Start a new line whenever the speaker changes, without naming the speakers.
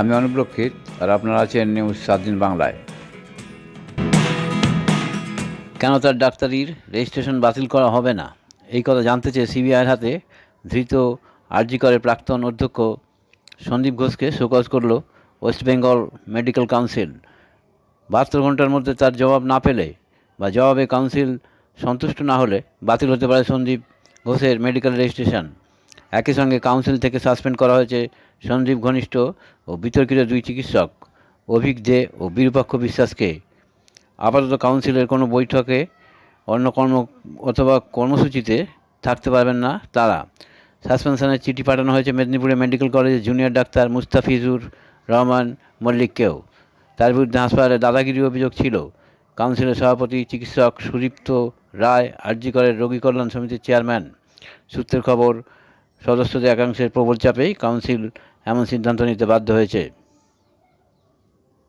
আমি অনুপ্রক্ষিত আর আপনারা আছেন নিউজ সাত দিন বাংলায়। কেন তার ডাক্তারির রেজিস্ট্রেশন বাতিল করা হবে না? এই কথা জানতে চেয়ে সিবিআইয়ের হাতে ধৃত আরজি করে প্রাক্তন অধ্যক্ষ সন্দীপ ঘোষকে শোকজ করল ওয়েস্ট বেঙ্গল মেডিকেল কাউন্সিল। বাহাত্তর ঘণ্টার মধ্যে তার জবাব না পেলে বা জবাবে কাউন্সিল সন্তুষ্ট না হলে বাতিল হতে পারে সন্দীপ ঘোষের মেডিকেল রেজিস্ট্রেশন। একই সঙ্গে কাউন্সিল থেকে সাসপেন্ড করা হয়েছে সন্দীপ ঘনিষ্ঠ ও বিতর্কিত দুই চিকিৎসক, অভিক দে ও বিরূপাক্ষ বিশ্বাসকে। আপাতত কাউন্সিলের কোনো বৈঠকে অন্য কর্ম অথবা কর্মসূচিতে থাকতে পারবেন না তারা। সাসপেনশনের চিঠি পাঠানো হয়েছে মেদিনীপুরে মেডিকেল কলেজের জুনিয়র ডাক্তার মুস্তাফিজুর রহমান মল্লিককেও। তার বিরুদ্ধে হাসপাতালে দাদাগিরি অভিযোগ ছিল। কাউন্সিলের সভাপতি চিকিৎসক সুদীপ্ত রায় আরজি করের রোগী কল্যাণ সমিতির চেয়ারম্যান। সূত্রের খবর, সদস্যদের একাংশের প্রবল চাপেই কাউন্সিল এমন সিদ্ধান্ত নিতে বাধ্য হয়েছে।